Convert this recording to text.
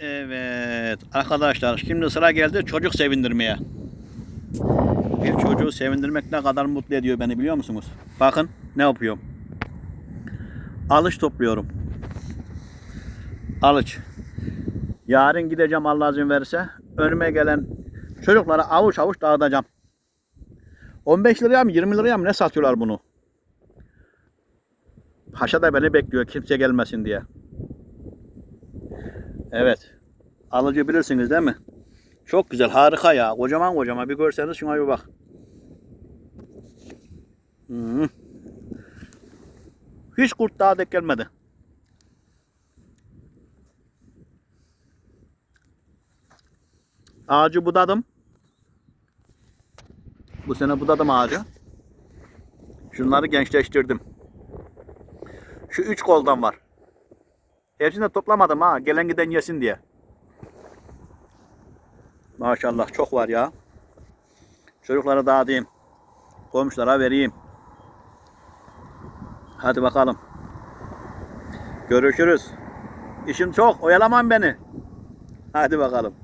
Evet arkadaşlar şimdi sıra geldi çocuk sevindirmeye. Bir çocuğu sevindirmek ne kadar mutlu ediyor beni biliyor musunuz? Bakın ne yapıyorum. Alış topluyorum. Alış. Yarın gideceğim Allah izin verirse. Önüme gelen çocuklara avuç avuç dağıtacağım. 15 liraya mı 20 liraya mı ne satıyorlar bunu? Paşa da beni bekliyor kimse gelmesin diye. Evet. Alıcı bilirsiniz değil mi? Çok güzel, harika ya. Kocaman kocaman. Bir görseniz şuna bir bak. Hı. Hiç kurt daha denk gelmedi. Ağacı budadım. Bu sene budadım ağacı. Şunları gençleştirdim. Şu üç koldan var. Hepsini de toplamadım ha. Gelen giden yesin diye. Maşallah çok var ya. Çocuklara dağıtayım. Komşulara vereyim. Hadi bakalım. Görüşürüz. İşim çok. Oyalaman beni. Hadi bakalım.